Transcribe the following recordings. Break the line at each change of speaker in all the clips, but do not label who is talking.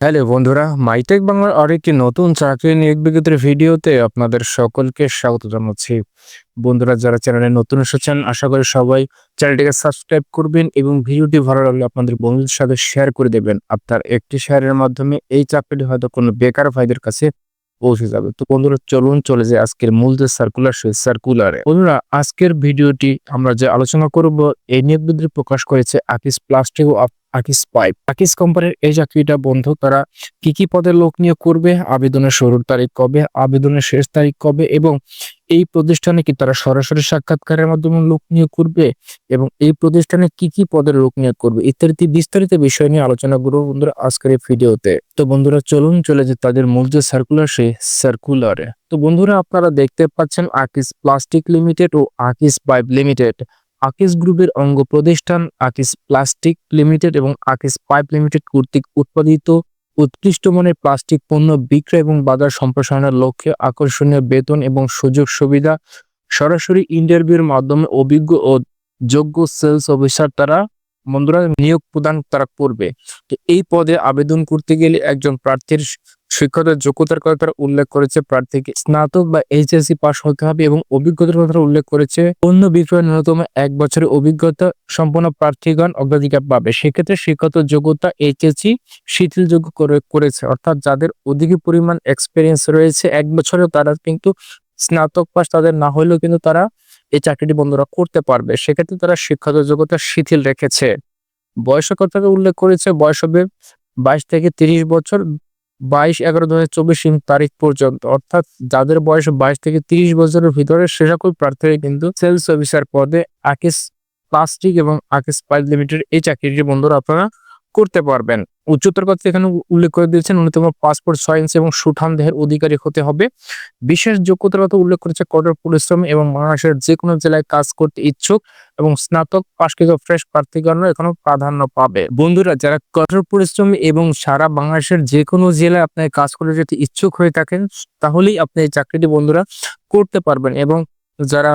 Hello বন্ধুরা, MyTech বাংলার আরেকটি নতুন চাকরি নিয়োগ বিজ্ঞপ্তির ভিডিওতে আপনাদের সকলকে স্বাগত জানাচ্ছি। বন্ধুরা, যারা চ্যানেলে নতুন এসেছেন, আশা করি সবাই চ্যানেলটিকে সাবস্ক্রাইব করবেন এবং ভিডিওটি ভালো লাগলে আপনাদের বন্ধুদের সাথে শেয়ার করে দেবেন। আপনার একটি শেয়ারের মাধ্যমে এই চাকরিটি হয়তো কোনো বেকার ভাইদের কাছে পৌঁছে যাবে। তো বন্ধুরা, চলুন চলে যায় আজকের মূল যে সার্কুলার সেই সার্কুলারে বন্ধুরা, আজকের ভিডিওটি আমরা যে আলোচনা করব, এই নিয়োগ বিজ্ঞপ্তি প্রকাশ করেছে আকিস প্লাস্টিক ও আকিস পাইপ আকিস কোম্পানির এই চাকরিটা বন্ধ, তারা কি কি পদে লোক নিয়োগ করবে, আবেদনের শুরুর তারিখ কবে, আবেদনের শেষ তারিখ কবে এবং এই প্রতিষ্ঠানে কি তারা সরাসরি সাক্ষাৎকারের মাধ্যমে লোক নিয়োগ করবে এবং এই প্রতিষ্ঠানে কি কি পদের লোক নিয়োগ করবে ইত্যাদি বিস্তারিত বিষয় নিয়ে আলোচনা করব বন্ধুরা আজকের এই ভিডিওতে। তো বন্ধুরা চলুন চলে যে তাদের মূল যে সার্কুলার সেই সার্কুলারে তো বন্ধুরা আপনারা দেখতে পাচ্ছেন আকিস প্লাস্টিক লিমিটেড ও আকিস পাইপ লিমিটেড আকিস গ্রুপের অঙ্গ প্রতিষ্ঠান আকিস প্লাস্টিক লিমিটেড এবং আকিস পাইপ লিমিটেড কর্তৃক উৎপাদিত উৎকৃষ্ট মানের প্লাস্টিক পণ্য বিক্রয় এবং বাজার সম্প্রসারণের লক্ষ্যে আকর্ষণীয় বেতন এবং সুযোগ সুবিধা সরাসরি ইন্টারভিউর মাধ্যমে অভিজ্ঞ ও যোগ্য সেলস অফিসার তারা, বন্ধুরা, নিয়োগ প্রদান তারা করবে। তো এই পদে আবেদন করতে গেলে একজন প্রার্থীর শিক্ষাগত যোগ্যতার কথা তারা উল্লেখ করেছে, প্রার্থীকে স্নাতক বা এইচএসসি পাস হতে হবে এবং অভিজ্ঞতার কথা তারা উল্লেখ করেছে। অন্য বিষয়ে ন্যূনতম এক বছরের অভিজ্ঞতা সম্পন্ন প্রার্থীগণ অগ্রাধিকার পাবে। সেক্ষেত্রে শিক্ষাগত যোগ্যতা এইচএসসি শিথিলযোগ্য করে, করেছে, অর্থাৎ যাদের অধিক পরিমাণ এক্সপিরিয়েন্স রয়েছে, এক বছরে তারা কিন্তু স্নাতক পাস তাদের না হলেও কিন্তু তারা এই চাকরিটি বন্ধুরা করতে পারবে। সেক্ষেত্রে তারা শিক্ষাগত যোগ্যতা শিথিল রেখেছে। বয়সের কথাকে উল্লেখ করেছে, বয়স হবে বাইশ থেকে তিরিশ বছর। বাইশ এগারো দু হাজার চব্বিশ তারিখ পর্যন্ত। অর্থাৎ যাদের বয়স বাইশ থেকে তিরিশ বছরের ভিতরে, সে সকল প্রার্থীরা কিন্তু সেলস অফিসার পদে আকেশ প্লাস্টিক এবং আকেশ পাইপ লিমিটেড এই চাকরিটি বন্ধুরা আপনারা করতে পারবেন। উচ্চতর কথা এখানে উল্লেখ করে দিয়েছেন। ন্যূনতম পাসপোর্ট সায়েন্স এবং সুঠাম দেহের অধিকারী হতে হবে। বিশেষ যোগ্যতার কথা উল্লেখ করেছে কঠোর পরিশ্রম এবং বাংলাদেশের যে কোনো জেলায় কাজ করতে ইচ্ছুক এবং স্নাতক পাশকৃত ফ্রেশ প্রার্থীগণরা এখনও প্রাধান্য পাবে। বন্ধুরা, যারা কঠোর পরিশ্রম এবং সারা বাংলাদেশের যে কোনো জেলায় আপনার কাজ করে যেতে ইচ্ছুক হয়ে থাকেন, তাহলেই আপনি এই চাকরিটি বন্ধুরা করতে পারবেন এবং যারা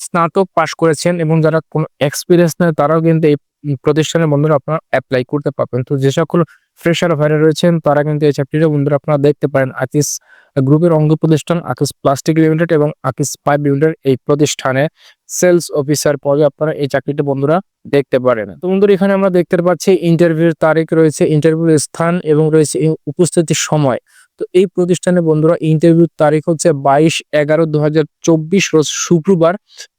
স্নাতক পাশ করেছেন এবং যারা কোনো এক্সপিরিয়েন্স নেই তারাও কিন্তু এই প্রতিষ্ঠানের বন্ধুরা আপনারা অ্যাপ্লাই করতে পারবেন। তো যে সকল ফ্রেশার ভাইরা রয়েছেন, তারা কিন্তু এই চাকরিটা বন্ধুরা আপনারা দেখতে পারেন আকিস গ্রুপের অঙ্গ প্রতিষ্ঠান, আকিস প্লাস্টিক লিমিটেড এবং আকিস পাইপ লিমিটেড এই প্রতিষ্ঠানে সেলস অফিসার পদে আপনারা এই চাকরিটা বন্ধুরা দেখতে পারেন। তো বন্ধুরা, এখানে আমরা দেখতে পাচ্ছি ইন্টারভিউর তারিখ রয়েছে ইন্টারভিউর স্থান এবং রয়েছে উপস্থিতির সময়। তো এই প্রতিষ্ঠানে বন্ধুরা ইন্টারভিউর তারিখ হচ্ছে বাইশ এগারো দু রোজ শুক্রবার।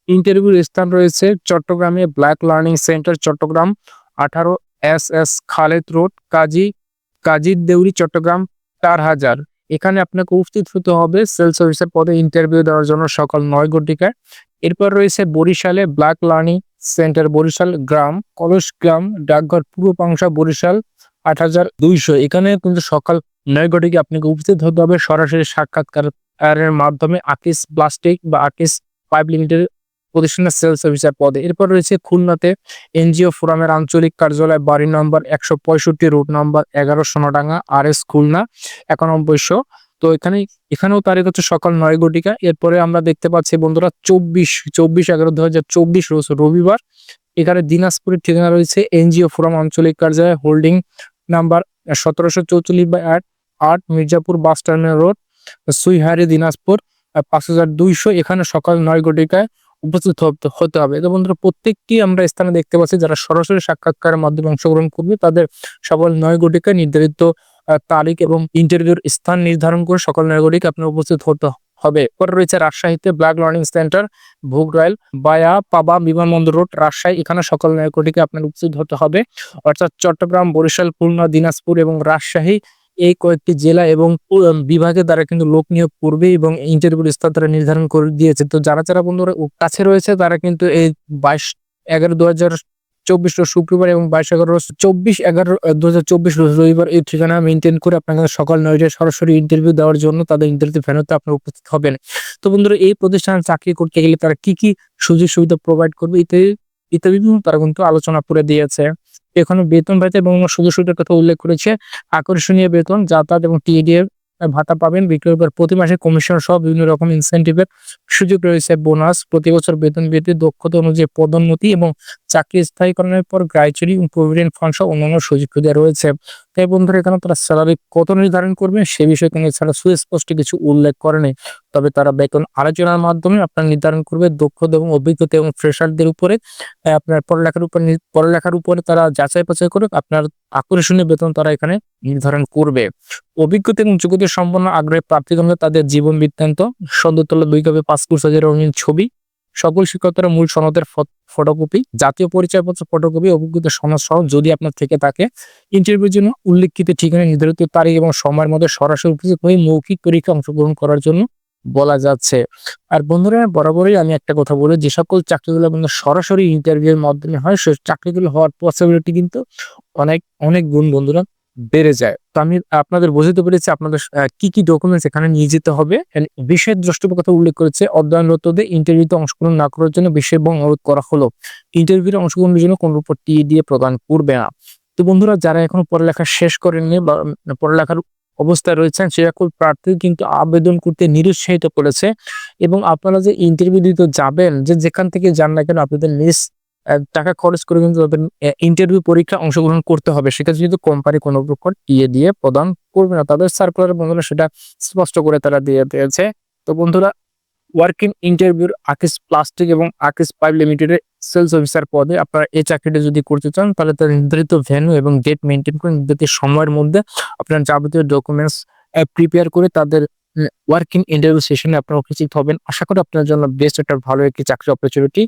ইন্টারভিউর স্থান রয়েছে চট্টগ্রামে ব্ল্যাক লার্নিং সেন্টার, চট্টগ্রাম, আঠারো S S Khaled road, Kazi কাজীর দেউরি, চট্টগ্রাম, চার হাজার। এখানে আপনাকে উপস্থিত হতে হবে সেলস অফিসার পদে ইন্টারভিউ দেওয়ার জন্য সকাল নয় ঘটিকায়। এরপর রয়েছে বরিশালে ব্ল্যাক লার্নিং সেন্টার, বরিশাল গ্রাম, কলস গ্রাম, ডাকঘর, পূর্ব পাংশা, বরিশাল, আট হাজার দুইশো। এখানে কিন্তু সকাল নয় ঘটিকে আপনাকে উপস্থিত হতে হবে। সরাসরি সাক্ষাৎকারের মাধ্যমে আকিস প্লাস্টিক বা আকিস পাইপ লিমিটেড প্রতিষ্ঠানের সেলস অফিসার পদে। এরপর রয়েছে খুলনাতে এনজিও ফোরামের আঞ্চলিক কার্যালয়, বাড়ি নম্বর একশো পঁয়ষট্টি রুট নম্বর এগারো সোনাডাঙ্গা আর এস খুলনা, একানব্বইশো। তো এখানে, এখানেও তারিখ হচ্ছে সকাল নয় ঘটিকা। এরপরে আমরা দেখতে পাচ্ছি বন্ধুরা চব্বিশ চব্বিশ এগারো দু হাজার চব্বিশ রবিবার। এখানে দিনাজপুরের ঠিকানা রয়েছে এনজিও ফোরাম আঞ্চলিক কার্যালয়, হোল্ডিং নাম্বার সতেরোশো চৌচল্লিশ বাই আট আট Mirzapur bus terminal road, Suihari Dinajpur পাঁচ হাজার দুইশো। এখানে সকাল নয় ঘটিকায় উপস্থিত হতে- হবে। তো বন্ধুরা, প্রত্যেকটি আমরা স্থানে দেখতে পাচ্ছি যারা সরাসরি সাক্ষাৎকারের মাধ্যমে অংশগ্রহণ করবে, তাদের সকাল নয় ঘটিকায় নির্ধারিত তারিখ এবং ইন্টারভিউর স্থান নির্ধারণ করে সকল ঘটিকায় আপনার উপস্থিত হতে হবে। পরে রয়েছে রাজশাহীতে ব্ল্যাক লার্নিং সেন্টার, ভোগ রয়েল বায়া, পাবা, বিমানবন্দর রোড, রাজশাহী, এখানে সকল ঘটিকায় আপনার উপস্থিত হতে হবে। অর্থাৎ চট্টগ্রাম, বরিশাল, খুলনা, দিনাজপুর এবং রাজশাহী এই কয়েকটি জেলা এবং বিভাগের দ্বারা কিন্তু লোক নিয়োগ করবে এবং ইন্টারভিউ স্থান তারা নির্ধারণ করে দিয়েছে। তো যারা যারা বন্ধুরা কাছে রয়েছে, তারা কিন্তু এই বাইশ এগারো দু হাজার চব্বিশ শুক্রবার এবং বাইশ এগারো চব্বিশ এগারো দু হাজার চব্বিশ রবিবার এই ঠিকানা মেনটেন করে আপনাকে সকাল নয়টায় সরাসরি ইন্টারভিউ দেওয়ার জন্য তাদের ইন্টারভিউ ভ্যানুতে আপনার উপস্থিত হবেন। তো বন্ধুরা, এই প্রতিষ্ঠানে চাকরি করতে গেলে তারা কি কি সুযোগ সুবিধা প্রোভাইড করবে ইত্যাদি ইত্যাদি তারা কিন্তু আলোচনা করে দিয়েছে। এখানে বেতন ভাতা এবং সুযোগ সুবিধার কথা উল্লেখ করেছে, আকর্ষণীয় বেতন, যাতায়াত এবং টিএডিএফ ভাতা পাবেন। বিক্রয়ের পর প্রতি মাসে কমিশন সহ বিভিন্ন রকম ইনসেন্টিভের সুযোগ রয়েছে বোনাস প্রতি বছর বেতন বৃদ্ধি দক্ষতা অনুযায়ী পদোন্নতি এবং চাকরি স্থায়ীকরণের পর গ্রাইচুরি এবং প্রভিডেন্ট ফান্ড সহ অন্যান্য সুযোগ সুবিধা রয়েছে। তাই বন্ধুরা, এখানে তারা স্যালারি কত নির্ধারণ করবে সে বিষয়ে কিন্তু এছাড়া সুস্পষ্ট কিছু উল্লেখ করেনি তবে তারা বেতন আলোচনার মাধ্যমে আপনার নির্ধারণ করবে দক্ষতা এবং অভিজ্ঞতা এবং ফ্রেশারদের উপরে আপনার পড়ালেখার উপর পড়ালেখার উপরে তারা যাচাই বাছাই করে আপনার আকর্ষণীয় বেতন তারা এখানে নির্ধারণ করবে। অভিজ্ঞতা এবং যোগ্যতা সম্পন্ন আগ্রহী প্রার্থীগণকে তাদের জীবন বৃত্তান্ত সদ্যতলা দুই কপি পাসপোর্ট সাইজের রঙিন ছবি সকল শিক্ষকতার মূল সনদের ফটোকপি জাতীয় পরিচয়পত্র ফটোকপি অভিজ্ঞতা সনদ সহ যদি আপনার থেকে থাকে ইন্টারভিউর জন্য উল্লেখিত ঠিকানা, নির্ধারিত তারিখ এবং সময়ের মধ্যে সরাসরি উপস্থিত হয়ে মৌখিক পরীক্ষা অংশগ্রহণ করার জন্য বলা যাচ্ছে। আর বন্ধুরা, বরাবরই আমি একটা কথা বলি, যে সকল চাকরিগুলো আপনার সরাসরি ইন্টারভিউর মাধ্যমে হয়, সে চাকরিগুলো হওয়ার পসিবিলিটি কিন্তু অনেক অনেক গুণ বন্ধুরা। বেড়ে যায়। তো আমি আপনাদের বোঝাতে পেরেছি আপনাদের কি কি ডকুমেন্টস এখানে নিয়ে যেতে হবে। বিশেষ দ্রষ্টব্য কথা উল্লেখ করেছে অধ্যয়নরতদের ইন্টারভিউতে অংশগ্রহণ না করার জন্য বিশেষ এবং অনুরোধ করা হলো। ইন্টারভিউতে অংশগ্রহণের জন্য কোনো উপর টি দিয়ে প্রদান করবে না। তো বন্ধুরা, যারা এখনও পড়ালেখা শেষ করেননি বা পড়ালেখার অবস্থায় রয়েছেন, সে সকল প্রার্থী কিন্তু আবেদন করতে নিরুৎসাহিত করেছে। এবং আপনারা যে ইন্টারভিউ দিতে যাবেন, যে যেখান থেকে যান না কেন, আপনাদের নিজ টাকা খরচ করে কিন্তু তাদের ইন্টারভিউ পরীক্ষা অংশগ্রহণ করতে হবে। সেক্ষেত্রে কিন্তু কোম্পানি কোনো প্রকার ইয়ে দিয়ে প্রদান করবে না। তাদের সার্কুলার বন্ধুরা সেটা স্পষ্ট করে তারা দিয়ে দিয়েছে। তো বন্ধুরা ওয়ার্কিং ইন্টারভিউর আকিস প্লাস্টিক এবং আকিস পাইপ লিমিটেডের সেলস অফিসার পদে আপনারা এই চাকরিটা যদি করতে চান, তাহলে তার নির্ধারিত ভ্যানু এবং ডেট মেনটেন করে নির্ধারিত সময়ের মধ্যে আপনার যাবতীয় ডকুমেন্টস প্রিপেয়ার করে তাদের ওয়ার্কিং ইন্টারভিউ সেশনে আপনারা উপস্থিত হবেন। আশা করি আপনার জন্য বেস্ট একটা ভালো একটি চাকরি অপরচুনিটি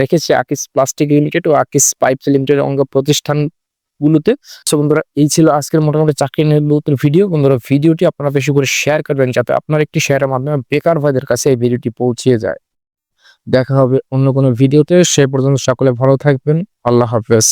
রেখেছে আকিস প্লাস্টিক লিমিটেড ও আকিস পাইপ লিমিটেড অঙ্গ প্রতিষ্ঠানগুলোতে। সো বন্ধুরা, এই ছিল আজকের মোটামুটি চাকরি নতুন ভিডিও বন্ধুরা ভিডিওটি আপনারা বেশি করে শেয়ার করবেন যাতে আপনার একটি শেয়ারের মাধ্যমে বেকার ভাইদের কাছে এই ভিডিওটি পৌঁছিয়ে যায়। দেখা হবে অন্য কোনো ভিডিওতে সে পর্যন্ত সকলে ভালো থাকবেন। আল্লাহ হাফেজ।